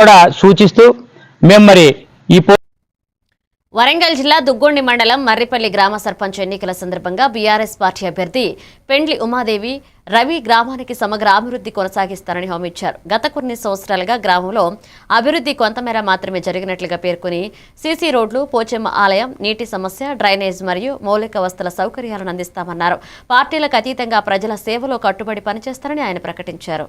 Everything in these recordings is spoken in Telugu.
కూడా సూచిస్తూ మేము మరి ఈ వరంగల్ జిల్లా దుగ్గొండి మండలం మర్రిపల్లి గ్రామ సర్పంచ్ ఎన్నికల సందర్భంగా బీఆర్ఎస్ పార్టీ అభ్యర్థి పెండ్లి ఉమాదేవి రవి గ్రామానికి సమగ్ర అభివృద్ధి కొనసాగిస్తారని హామీ ఇచ్చారు. గత కొన్ని సంవత్సరాలుగా గ్రామంలో అభివృద్ధి కొంతమేర మాత్రమే జరిగినట్లుగా పేర్కొని సీసీ రోడ్లు పోచెమ్మ ఆలయం నీటి సమస్య డ్రైనేజ్ మరియు మౌలిక వసతుల సౌకర్యాలను అందిస్తామన్నారు. పార్టీలకు అతీతంగా ప్రజల సేవలో కట్టుబడి పనిచేస్తారని ఆయన ప్రకటించారు.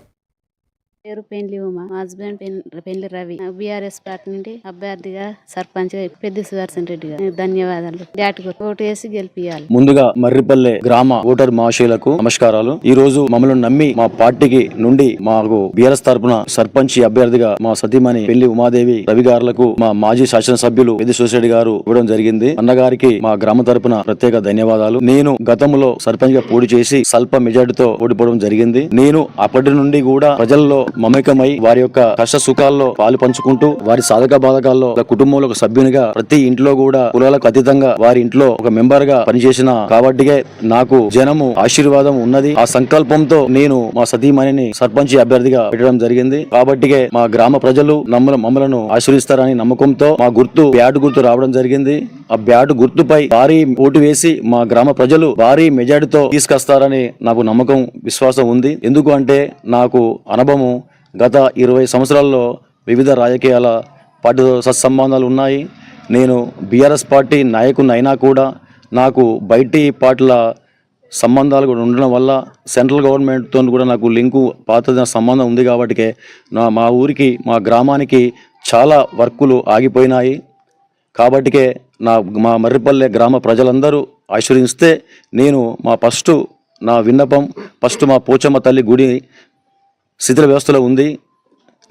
పేరు పెండ్లి ఉమా మా హస్బెండ్ పెండ్లి రవి. బీఆర్ఎస్ పార్టీ నుండి అభ్యర్థిగా సర్పంచ్గా పెద్ద సుదర్శన్ రెడ్డి గారు. ధన్యవాదాలు. డాటుకు ఓటు వేసి గెలిపియాలి. ముందుగా మర్రిపల్లె గ్రామ ఓటర్ మహాశయులకు నమస్కారాలు. ఈ రోజు మమ్మల్ని నమ్మి మా పార్టీకి నుండి మాకు బీఆర్ఎస్ తరపున సర్పంచ్ అభ్యర్థిగా మా సతీమణి పెళ్ళి ఉమాదేవి రవి గారులకు మా మాజీ శాసనసభ్యులు పెద్ద సోసిరెడ్డి గారు ఇవ్వడం జరిగింది. అన్నగారికి మా గ్రామ తరపున ప్రత్యేక ధన్యవాదాలు. నేను గతంలో సర్పంచ్గా పోటీ చేసి స్వల్ప మెజార్టీతో ఓడిపోవడం జరిగింది. నేను అప్పటి నుండి కూడా ప్రజల్లో మమేకమై వారి యొక్క కష్ట సుఖాల్లో పాలు పంచుకుంటూ వారి సాధక బాధకాల్లో ఒక కుటుంబంలో ఒక సభ్యునిగా ప్రతి ఇంట్లో కూడా కులాలకు అతీతంగా వారి ఇంట్లో ఒక మెంబర్గా పనిచేసిన కాబట్టిగే నాకు జనము ఆశీర్వాదం ఉన్నది. ఆ సంకల్పంతో నేను మా సతీమణిని సర్పంచ్ అభ్యర్థిగా పెట్టడం జరిగింది. కాబట్టిగే మా గ్రామ ప్రజలు నమ్మల మమ్మలను ఆశీర్విస్తారని నమ్మకంతో మా గుర్తు యాడ్ గుర్తు రావడం జరిగింది. ఆ బ్యాట్ గుర్తుపై భారీ ఓటు వేసి మా గ్రామ ప్రజలు భారీ మెజార్టీతో తీసుకొస్తారని నాకు నమ్మకం విశ్వాసం ఉంది. ఎందుకు అంటే నాకు అనుభవం గత ఇరవై సంవత్సరాల్లో వివిధ రాజకీయాల పార్టీతో సత్సంబంధాలు ఉన్నాయి. నేను బీఆర్ఎస్ పార్టీ నాయకుని అయినా కూడా నాకు బయటి పార్టీల సంబంధాలు కూడా ఉండడం వల్ల సెంట్రల్ గవర్నమెంట్తో కూడా నాకు లింకు పాత సంబంధం ఉంది కాబట్టి నా మా ఊరికి మా గ్రామానికి చాలా వర్కులు ఆగిపోయినాయి. కాబట్టికే నా మా మర్రిపల్లె గ్రామ ప్రజలందరూ ఆశీర్వదిస్తే నేను మా ఫస్ట్ నా విన్నపం ఫస్ట్ మా పోచమ్మ తల్లి గుడి శిథిల వ్యవస్థలో ఉంది.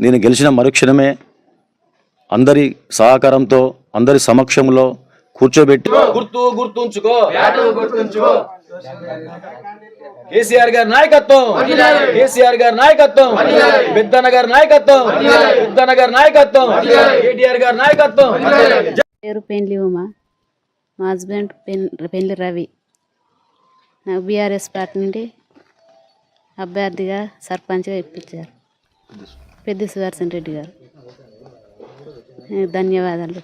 నేను గెలిచిన మరుక్షణమే అందరి సహకారంతో అందరి సమక్షంలో కూర్చోబెట్టి గుర్తు గుర్తుంచుకో. గుర్తుంచుకో. కేసీఆర్ గారి నాయకత్వం. కేసీఆర్ గారి నాయకత్వం. పెద్దన్న గారి నాయకత్వం. పెద్దన్న గారి నాయకత్వం. కేటీఆర్ గారి నాయకత్వం. పేరు పెండ్లి ఉమా. మా హస్బెండ్ పెన్ పెండ్లి రవి. నాకు బీఆర్ఎస్ పార్టీ నుండి అభ్యర్థిగా సర్పంచ్గా ఇప్పించారు. పెద్ద సుదర్శన్ రెడ్డి గారు. ధన్యవాదాలు